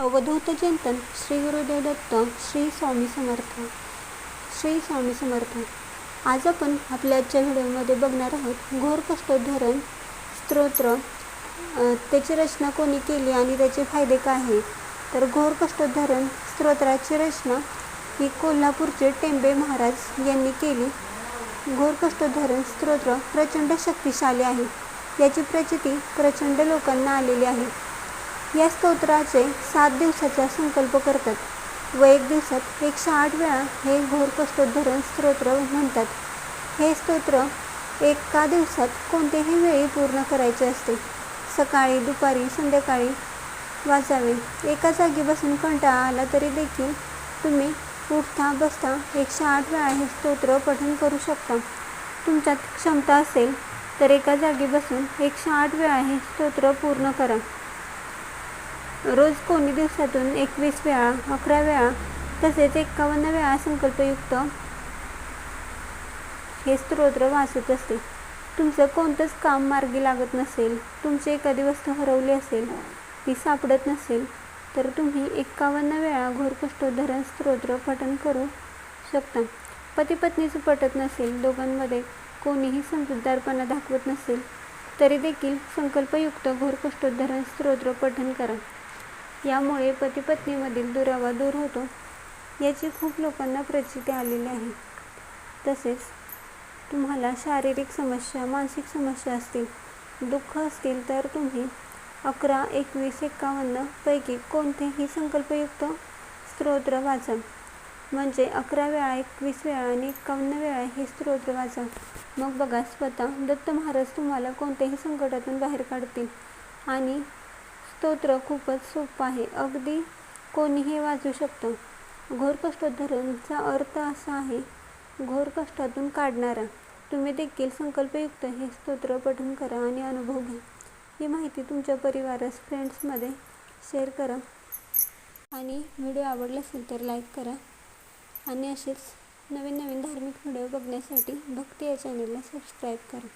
अवधूत चिंतन श्री गुरुदेव दत्त श्री स्वामी समर्थ. श्री स्वामी समर्थ. आज आपण आपल्या आजच्या व्हिडिओमध्ये बघणार आहोत घोर कष्टोद्धरण स्तोत्र त्याची रचना कोणी केली आणि त्याचे फायदे काय आहेत? तर घोर कष्टोद्धरण स्तोत्राची रचना ही कोल्हापूरचे टेंबे महाराज यांनी केली. घोर कष्टोद्धरण स्तोत्र प्रचंड शक्तिशाली आहे. याची प्रचिती प्रचंड लोकांना आलेली आहे. या स्तोत्राचे सात दिवसाचा संकल्प करतात व एक दिवसात एकशे आठ वेळा हे घोर कष्टोद्धरण स्तोत्र म्हणतात. हे स्तोत्र एका दिवसात कोणत्याही वेळी पूर्ण करायचे असते. सकाळी दुपारी संध्याकाळी वाचावे. एका जागी बसून कंटाळा आला तरी देखील तुम्ही उठता बसता एकशे आठ वेळा हे स्तोत्र पठण करू शकता. तुमच्यात क्षमता असेल तर एका जागी बसून एकशे आठ वेळा हे स्तोत्र पूर्ण करा. रोज कोणी दिवसातून एकवीस वेळा अकरा वेळा तसेच एकावन्न वेळा संकल्पयुक्त हे स्तोत्र वाचत असते. तुमचं कोणतंच काम मार्गी लागत नसेल तुमची एखादी वस्तू हरवली असेल ती सापडत नसेल तर तुम्ही एकावन्न वेळा घोरकष्टोधरण स्तोत्र पठण करू शकता. पती पत्नीचं पटत नसेल दोघांमध्ये कोणीही समजूतदारपणा दाखवत नसेल तरी देखील संकल्पयुक्त घोरकष्टोधरण स्तोत्र पठण करा. यामुळे पतीपत्नीमधील दुरावा दूर होतो. याची खूप लोकांना प्रचिती आलेली आहे. तसेच तुम्हाला शारीरिक समस्या मानसिक समस्या असतील दुःख असतील तर तुम्ही अकरा एकवीस एक्कावन्न पैकी कोणतेही संकल्पयुक्त स्तोत्र वाचा. म्हणजे अकरा वेळा एकवीस वेळा आणि एकावन्न वेळा हे स्तोत्र वाचा. मग बघा स्वतः दत्त महाराज तुम्हाला कोणत्याही संकटातून बाहेर काढतील आणि स्तोत्र खूपच सोपं आहे. अगदी कोणीही वाचू शकतं. घोर कष्टोद्धरणचा अर्थ असा आहे घोर कष्टातून काढणारा. तुम्ही देखील संकल्पयुक्त हे स्तोत्र पठन करा आणि अनुभव घ्या. ही माहिती तुमच्या परिवारास फ्रेंड्समध्ये शेअर करा. आणि व्हिडिओ आवडला असेल तर लाईक करा. आणि असेच नवीन नवीन धार्मिक व्हिडिओ बघण्यासाठी भक्ती या चॅनलला सबस्क्राईब करा.